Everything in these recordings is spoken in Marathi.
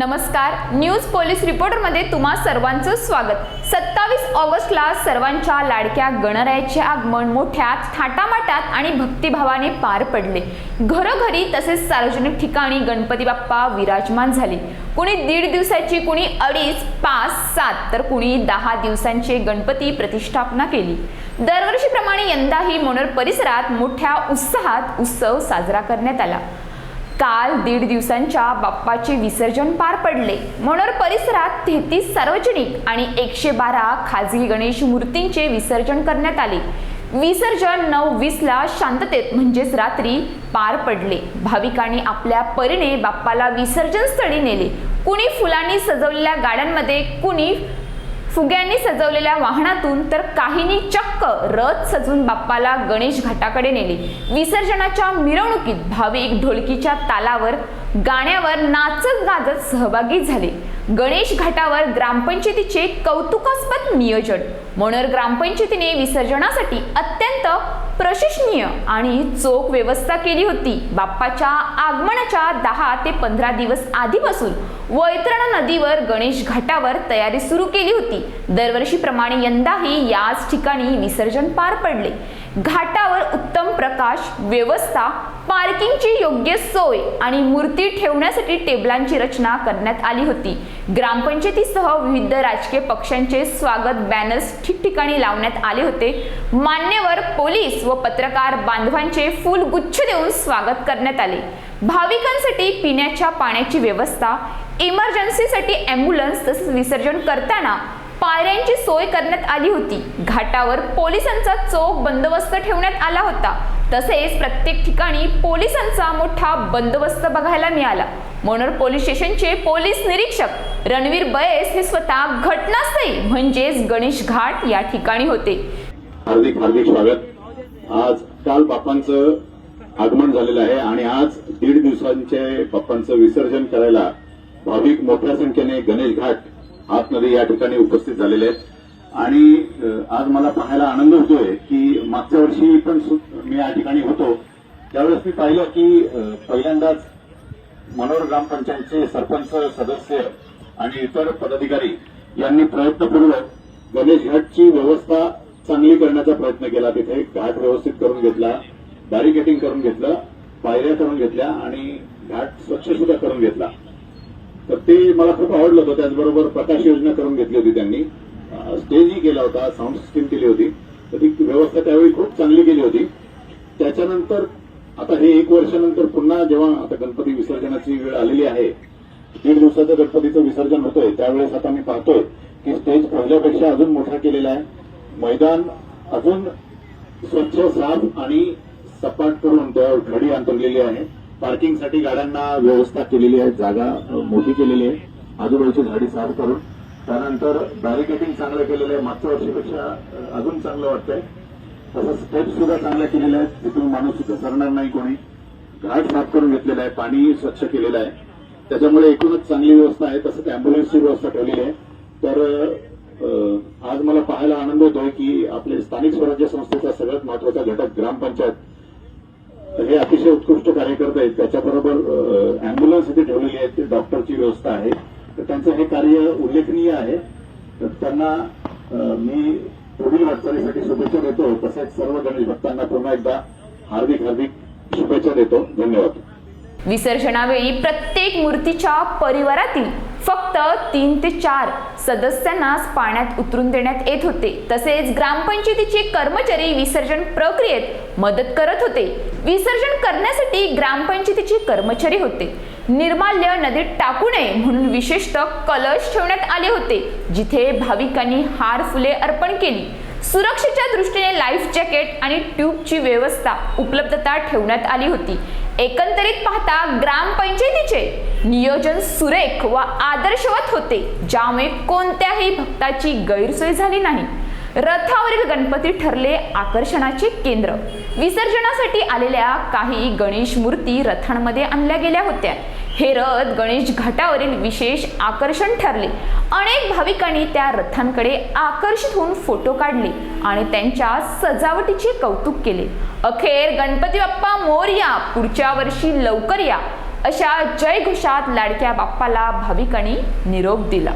नमस्कार. न्यूज पोलीस रिपोर्टरमध्ये तुम्हा सर्वांचं स्वागत. सत्तावीस ऑगस्टला सर्वांच्या लाडक्या गणरायाचे आगमन मोठ्या थाटामाटात आणि भक्तिभावाने पार पडले. घरोघरी तसेच सार्वजनिक ठिकाणी गणपती बाप्पा विराजमान झाले. कुणी दीड दिवसाची कुणी अडीच पाच सात तर कुणी दहा दिवसांचे गणपती प्रतिष्ठापना केली. दरवर्षीप्रमाणे यंदाही मनोर परिसरात मोठ्या उत्साहात उत्सव साजरा करण्यात आला. काल दीड दिवसांच्या बाप्पाचे विसर्जन पार पडले. मनोर परिसरात तेहतीस सार्वजनिक आणि एकशे बारा खाजगी गणेश मूर्तींचे विसर्जन करण्यात आले. विसर्जन नऊ वीसला शांततेत म्हणजेच रात्री पार पडले. भाविकांनी आपल्या परीने बाप्पाला विसर्जन स्थळी नेले. कुणी फुलांनी सजवलेल्या गाड्यांमध्ये कुणी फुग्यांनी सजवलेल्या वाहनातून तर काहींनी चक्क रथ सजून बाप्पाला गणेश घाटाकडे नेले. विसर्जनाच्या मिरवणुकीत भाविक ढोलकीच्या तालावर गाण्यावर नाचत गाजत सहभागी झाले. गणेश घाटावर ग्रामपंचायतीचे कौतुकास्पद नियोजन. मनोर ग्रामपंचायतीने विसर्जनासाठी अत्यंत प्रशंसनीय आणि चोख व्यवस्था केली होती. बाप्पाच्या आगमनाच्या दहा ते पंधरा दिवस आधीपासून वैतरणा नदीवर गणेश घाटावर तयारी सुरू केली होती. दरवर्षीप्रमाणे यंदाही याच ठिकाणी विसर्जन पार पडले. घाटावर उत्तम प्रकाश व्यवस्था पार्किंगची योग्य सोय आणि मूर्ती ठेवण्यासाठी टेबलांची रचना करण्यात आली होती. ग्रामपंचायतीसह विविध राजकीय पक्षांचे स्वागत बॅनर्स ठिकठिकाणी लावण्यात आले होते. मान्यवर पोलीस व पत्रकार बांधवांचे फुल गुच्छ देऊन स्वागत करण्यात आले. भाविकांसाठी पिण्याच्या पाण्याची व्यवस्था इमर्जन्सीसाठी ॲम्ब्युलन्स तसेच विसर्जन करताना पायऱ्यांची सोय करण्यात आली होती. घाटावर पोलिसांचा चोख बंदोबस्त ठेवण्यात आला होता. तसेच प्रत्येक ठिकाणी पोलिसांचा मोठा बंदोबस्त बघायला मिळाला. मनोर पोलीस स्टेशनचे पोलीस निरीक्षक रणवीर बयस हे स्वतः घटनास्थळी म्हणजेच गणेश घाट या ठिकाणी होते. हार्दिक हार्दिक स्वागत. आज काल बाप्पांचं आगमन झालेलं आहे आणि आज दीड दिवसांचे बाप्पांचं विसर्जन करायला भाविक मोठ्या संख्येने गणेश घाट आतमध्ये या ठिकाणी उपस्थित झालेले आहेत. आणि आज मला पाहायला आनंद होतोय की मागच्या वर्षी पण मी या ठिकाणी होतो. त्यावेळेस मी पाहिलं की पहिल्यांदाच मनोर ग्रामपंचायतचे सरपंच सदस्य आणि इतर पदाधिकारी यांनी प्रयत्नपूर्वक गणेश घाटची व्यवस्था चांगली करण्याचा प्रयत्न केला. तिथे घाट व्यवस्थित करून घेतला बॅरिकेटिंग करून घेतलं पायऱ्या करून घेतल्या आणि घाट स्वच्छ सुद्धा करून घेतला. तर ते मला खूप आवडलं होतं. त्याचबरोबर प्रकाश योजना करून घेतली होती त्यांनी. स्टेजही केला होता साऊंड सिस्टीम केली होती. तर ती व्यवस्था त्यावेळी खूप चांगली केली होती. त्याच्यानंतर आता हे एक वर्षानंतर पुन्हा जेव्हा आता गणपती विसर्जनाची वेळ आलेली आहे दीड दिवसाचं गणपतीचं विसर्जन होतंय. त्यावेळेस आता मी पाहतोय की स्टेज पहिल्यापेक्षा अजून मोठा केलेला आहे. मैदान अजून स्वच्छ साफ आणि सपाट करून त्यावर घडी अंतरलेली आहे. पार्किंगसाठी गाड्यांना व्यवस्था केलेली आहे जागा मोठी केलेली आहे. आजूबाजूची झाडी साफ करून त्यानंतर बॅरिकेटिंग चांगलं केलेलं आहे. मागच्या वर्षीपेक्षा अजून चांगलं वाटतंय. तसंच स्टेप्स सुद्धा चांगल्या केलेल्या आहेत. तिथून माणूस घसरणार नाही कोणी. घाट साफ करून घेतलेला आहे. पाणी स्वच्छ केलेलं आहे. त्याच्यामुळे एकूणच चांगली व्यवस्था आहे. तसंच अँब्युलन्सची व्यवस्था ठेवलेली आहे. तर आज मला पाहायला आनंद होतोय की आपले स्थानिक स्वराज्य संस्थेचा सगळ्यात महत्त्वाचा घटक ग्रामपंचायत हे अतिशय उत्कृष्ट कार्य करत आहेत. त्याच्याबरोबर अँब्युलन्स इथे ठेवलेली आहे ती डॉक्टरची व्यवस्था आहे. तर त्यांचं हे कार्य उल्लेखनीय आहे. तर त्यांना मी पुढील वाटचालीसाठी शुभेच्छा देतो. तसेच सर्व गणेश भक्तांना पुन्हा एकदा हार्दिक हार्दिक शुभेच्छा देतो. धन्यवाद. विसर्जनावेळी प्रत्येक मूर्तीच्या परिवारातील फक्त तीन ते चार सदस्यांनाच पाण्यात उतरून देण्यात येत होते. तसेच ग्रामपंचायतीचे कर्मचारी विसर्जन प्रक्रियेत मदत करत होते. विसर्जन करण्यासाठी ग्रामपंचायतीचे कर्मचारी होते. निर्माल्य नदीत टाकू नये म्हणून विशेषतः कलश ठेवण्यात आले होते जिथे भाविकांनी हार फुले अर्पण केली. सुरक्षेच्या दृष्टीने लाईफ जॅकेट आणि ट्यूबची व्यवस्था उपलब्धता ठेवण्यात आली होती. एकंदरीत पाहता ग्रामपंचायतीचे नियोजन सुरेख व आदर्शवत होते ज्यामुळे कोणत्याही भक्ताची गैरसोय झाली नाही. रथावरील गणपती ठरले आकर्षणाचे केंद्र. विसर्जनासाठी आलेल्या काही गणेश मूर्ती रथांमध्ये आणल्या गेल्या होत्या. हे रथ गणेश घाटावरील विशेष आकर्षण ठरले. अनेक भाविकांनी त्या रथांकडे आकर्षित होऊन फोटो काढले आणि त्यांच्या सजावटीचे कौतुक केले. अखेर गणपती बाप्पा मोरया पुढच्या वर्षी लवकर या अशा जयघोषात लाडक्या बाप्पाला भाविकांनी निरोप दिला.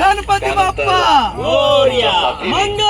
गणपती बाप्पा मोरया मंगल मूर्ती मोरया